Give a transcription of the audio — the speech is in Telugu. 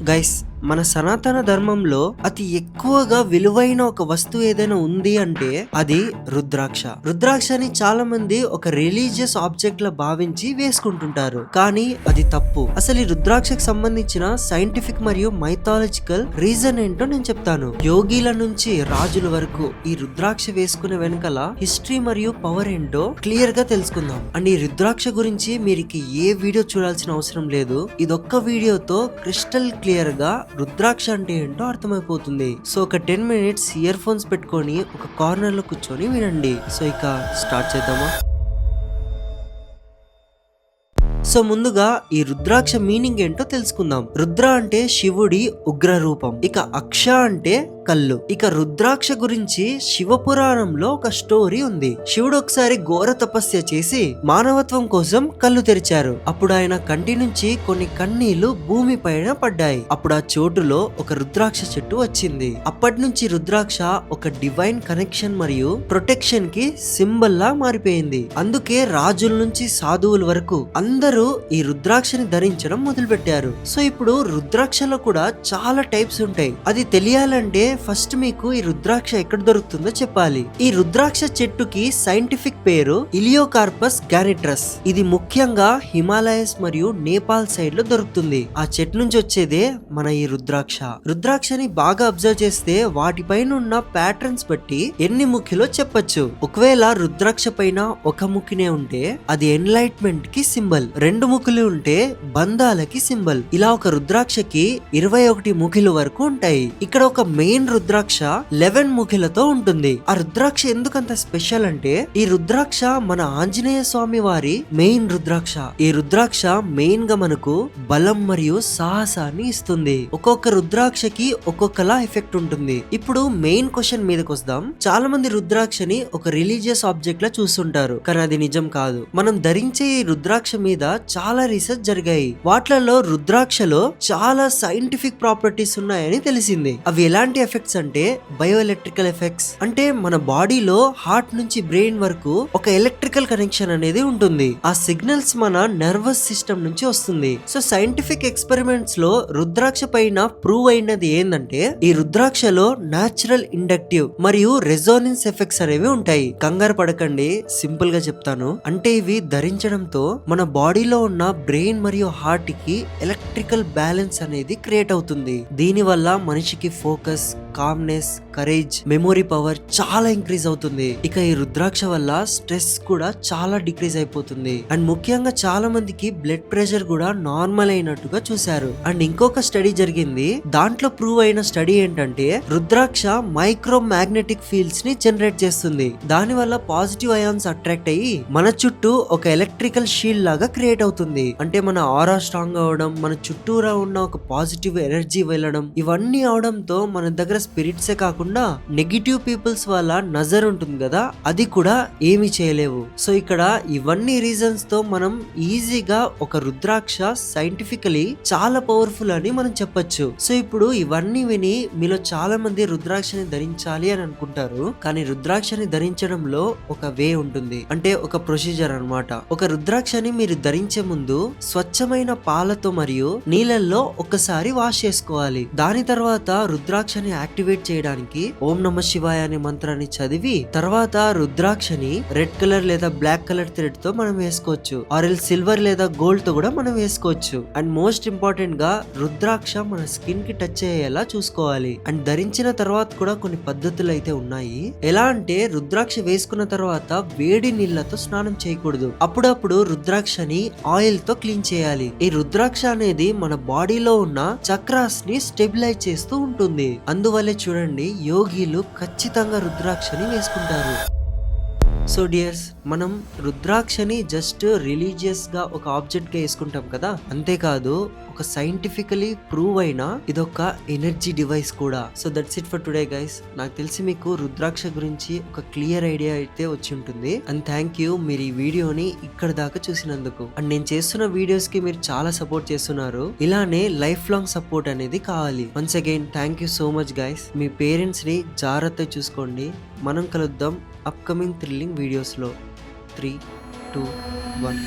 గైస్ మన సనాతన ధర్మంలో అతి ఎక్కువగా విలువైన ఒక వస్తువు ఏదైనా ఉంది అంటే అది రుద్రాక్ష. రుద్రాక్షని చాలా మంది ఒక రిలీజియస్ ఆబ్జెక్ట్ లా భావించి వేసుకుంటుంటారు. కానీ అది తప్పు. అసలు ఈ రుద్రాక్షకు సంబంధించిన సైంటిఫిక్ మరియు మైథాలజికల్ రీజన్ ఏంటో నేను చెప్తాను. యోగిల నుంచి రాజుల వరకు ఈ రుద్రాక్ష వేసుకునే వెనకాల హిస్టరీ మరియు పవర్ ఏంటో క్లియర్గా తెలుసుకుందాం. అండ్ ఈ రుద్రాక్ష గురించి మీరు ఏ వీడియో చూడాల్సిన అవసరం లేదు. ఇదొక్క వీడియోతో క్రిస్టల్ క్లియర్గా రుద్రాక్ష అంటే ఏంటో అర్థమైపోతుంది. సో ఒక టెన్ మినిట్స్ ఇయర్ ఫోన్స్ పెట్టుకొని ఒక కార్నర్లో కూర్చొని వినండి. సో ఇక స్టార్ట్ చేద్దామా? సో ముందుగా ఈ రుద్రాక్ష మీనింగ్ ఏంటో తెలుసుకుందాం. రుద్ర అంటే శివుడి ఉగ్ర రూపం. ఇక అక్ష అంటే కళ్ళు. ఇక రుద్రాక్ష గురించి శివపురాణంలో ఒక స్టోరీ ఉంది. శివుడు ఒకసారి ఘోర తపస్య చేసి మానవత్వం కోసం కళ్ళు తెరిచారు. అప్పుడు ఆయన కంటి నుంచి కొన్ని కన్నీళ్ళు భూమి పైన పడ్డాయి. అప్పుడు ఆ చోటులో ఒక రుద్రాక్ష చెట్టు వచ్చింది. అప్పటి నుంచి రుద్రాక్ష ఒక డివైన్ కనెక్షన్ మరియు ప్రొటెక్షన్కి సింబల్ లా మారిపోయింది. అందుకే రాజుల నుంచి సాధువుల వరకు అందరూ ఈ రుద్రాక్షని ధరించడం మొదలుపెట్టారు. సో ఇప్పుడు రుద్రాక్షలో కూడా చాలా టైప్స్ ఉంటాయి. అది తెలియాలంటే ఫస్ట్ మీకు ఈ రుద్రాక్ష ఎక్కడ దొరుకుతుందో చెప్పాలి. ఈ రుద్రాక్ష చెట్టుకి సైంటిఫిక్ పేరు ఇలియోకార్పస్ గ్యానిట్రస్ ఇది ముఖ్యంగా హిమాలయస్ మరియు నేపాల్ సైడ్లో దొరుకుతుంది. ఆ చెట్టు నుంచి వచ్చేదే మన ఈ రుద్రాక్ష. రుద్రాక్షని బాగా అబ్జర్వ్ చేస్తే వాటిపైన ఉన్న ప్యాటర్న్స్ బట్టి ఎన్ని ముఖిలో చెప్పొచ్చు. ఒకవేళ రుద్రాక్ష పైన ఒక ముఖినే ఉంటే అది ఎన్లైట్మెంట్కి సింబల్. రెండు ముఖులు ఉంటే బంధాలకి సింబల్. ఇలా ఒక రుద్రాక్షకి ఇరవై ఒకటి ముఖిలు వరకు ఉంటాయి. ఇక్కడ ఒక మెయిన్ రుద్రాక్ష లెవెన్ ముఖిలతో ఉంటుంది. ఆ రుద్రాక్ష ఎందుకంత స్పెషల్ అంటే ఈ రుద్రాక్ష మన ఆంజనేయ స్వామి వారి మెయిన్ రుద్రాక్ష. ఈ రుద్రాక్ష మెయిన్గా మనకు బలం మరియు సాహసాన్ని ఇస్తుంది. ఒక్కొక్క రుద్రాక్షకి ఒక్కొక్కలా ఎఫెక్ట్ ఉంటుంది. ఇప్పుడు మెయిన్ క్వశ్చన్ మీదకి వస్తాం చాలా మంది రుద్రాక్షని ఒక రిలీజియస్ ఆబ్జెక్ట్ లా చూస్తుంటారు. కానీ అది నిజం కాదు. మనం ధరించే ఈ రుద్రాక్ష మీద చాలా రీసెర్చ్ జరిగాయి. వాట్లలో రుద్రాక్షలో చాలా సైంటిఫిక్ ప్రాపర్టీస్ ఉన్నాయని తెలిసింది. అవి ఎలాంటి ఎఫెక్ట్స్ అంటే బయో ఎలక్ట్రికల్ ఎఫెక్ట్స్ అంటే మన బాడీలో హార్ట్ నుంచి బ్రెయిన్ వరకు ఒక ఎలక్ట్రికల్ కనెక్షన్ అనేది ఉంటుంది. ఆ సిగ్నల్స్ మన నర్వస్ సిస్టమ్ నుంచి వస్తుంది. సో సైంటిఫిక్ ఎక్స్పెరిమెంట్స్లో రుద్రాక్ష పైన ప్రూవ్ అయినది ఏంటంటే ఈ రుద్రాక్షలో నాచురల్ ఇండక్టివ్ మరియు రెజోనెన్స్ ఎఫెక్ట్స్ అనేవి ఉంటాయి. కంగారు పడకండి సింపుల్గా చెప్తాను. అంటే ఇవి ధరించడంతో మన బాడీలో ఉన్న బ్రెయిన్ మరియు హార్ట్కి ఎలక్ట్రికల్ బ్యాలెన్స్ అనేది క్రియేట్ అవుతుంది. దీని వల్ల మనిషికి focus calmness courage memory power చాలా ఇంక్రీజ్ అవుతుంది. ఇక ఈ రుద్రాక్ష వల్ల స్ట్రెస్ కూడా చాలా డిక్రీజ్ అయిపోతుంది. అండ్ ముఖ్యంగా చాలా మందికి బ్లడ్ ప్రెషర్ కూడా నార్మల్ అయినట్టుగా చూశారు. అండ్ ఇంకొక స్టడీ జరిగింది. దాంట్లో ప్రూవ్ అయిన స్టడీ ఏంటంటే రుద్రాక్ష మైక్రో మ్యాగ్నెటిక్ ఫీల్డ్స్ని జనరేట్ చేస్తుంది. దాని వల్ల పాజిటివ్ అయాన్స్ అట్రాక్ట్ అయ్యి మన చుట్టూ ఒక ఎలక్ట్రికల్ షీల్డ్ లాగా క్రియేట్ అవుతుంది. అంటే మన ఆరా స్ట్రాంగ్ అవడం మన చుట్టూరా ఉన్న ఒక పాజిటివ్ ఎనర్జీ వెళ్ళడం ఇవన్నీ అవడంతో మన దగ్గర స్పిరిట్సే కాకుండా నెగిటివ్ పీపుల్స్ వాళ్ళ నజర్ ఉంటుంది కదా అది కూడా ఏమి చేయలేవు. సో ఇక్కడ ఇవన్నీ రీజన్స్తో మనం ఈజీగా ఒక రుద్రాక్ష సైంటిఫికలీ చాలా పవర్ఫుల్ అని మనం చెప్పొచ్చు. సో ఇప్పుడు ఇవన్నీ విని మీలో చాలా మంది రుద్రాక్షని ధరించాలి అని అనుకుంటారు కానీ రుద్రాక్షని ధరించడంలో ఒక వే ఉంటుంది. అంటే ఒక ప్రొసీజర్ అన్నమాట. ఒక రుద్రాక్షని మీరు ధరించే ముందు స్వచ్ఛమైన పాలతో మరియు నీళ్ళల్లో ఒకసారి వాష్ చేసుకోవాలి. దాని తర్వాత రుద్రాక్షని యాక్టివేట్ చేయడానికి ఓం నమ శివాయ అనే మంత్రాన్ని చదివి తర్వాత రుద్రాక్షని రెడ్ కలర్ లేదా బ్లాక్ కలర్ థ్రెడ్తో మనం వేసుకోవచ్చు. ఆర్ ఎల్ సిల్వర్ లేదా గోల్డ్తో కూడా మనం వేసుకోవచ్చు. అండ్ మోస్ట్ ఇంపార్టెంట్గా రుద్రాక్ష మన స్కిన్కి టచ్ అయ్యేలా చూసుకోవాలి. అండ్ ధరించిన తర్వాత కూడా కొన్ని పద్ధతులు అయితే ఉన్నాయి. ఎలా అంటే రుద్రాక్ష వేసుకున్న తర్వాత వేడి నీళ్ళతో స్నానం చేయకూడదు. అప్పుడప్పుడు రుద్రాక్షని ఆయిల్తో క్లీన్ చేయాలి. ఈ రుద్రాక్ష అనేది మన బాడీలో ఉన్న చక్రాస్ని స్టెబిలైజ్ చేస్తూ ఉంటుంది. అందువల్ల చూడండి యోగిలు ఖచ్చితంగా రుద్రాక్షని వేసుకుంటారు. సో డియర్స్ మనం రుద్రాక్షని జస్ట్ రిలీజియస్గా ఒక ఆబ్జెక్ట్గా వేసుకుంటాం కదా? అంతేకాదు ఒక సైంటిఫికలీ ప్రూవ్ అయిన ఇదొక ఎనర్జీ డివైస్ కూడా. So that's it for today guys నాకు తెలిసి మీకు రుద్రాక్ష గురించి ఒక క్లియర్ ఐడియా అయితే వచ్చి ఉంటుంది. అండ్ థ్యాంక్ యూ మీరు ఈ వీడియోని ఇక్కడ దాకా చూసినందుకు. అండ్ నేను చేస్తున్న వీడియోస్కి మీరు చాలా సపోర్ట్ చేస్తున్నారు. ఇలానే లైఫ్ లాంగ్ సపోర్ట్ అనేది కావాలి. Once again thank you so much guys మీ పేరెంట్స్ని జాగ్రత్త చూసుకోండి. మనం కలుద్దాం. అప్కమింగ్ థ్రిల్లింగ్ వీడియోస్లో త్రీ టూ వన్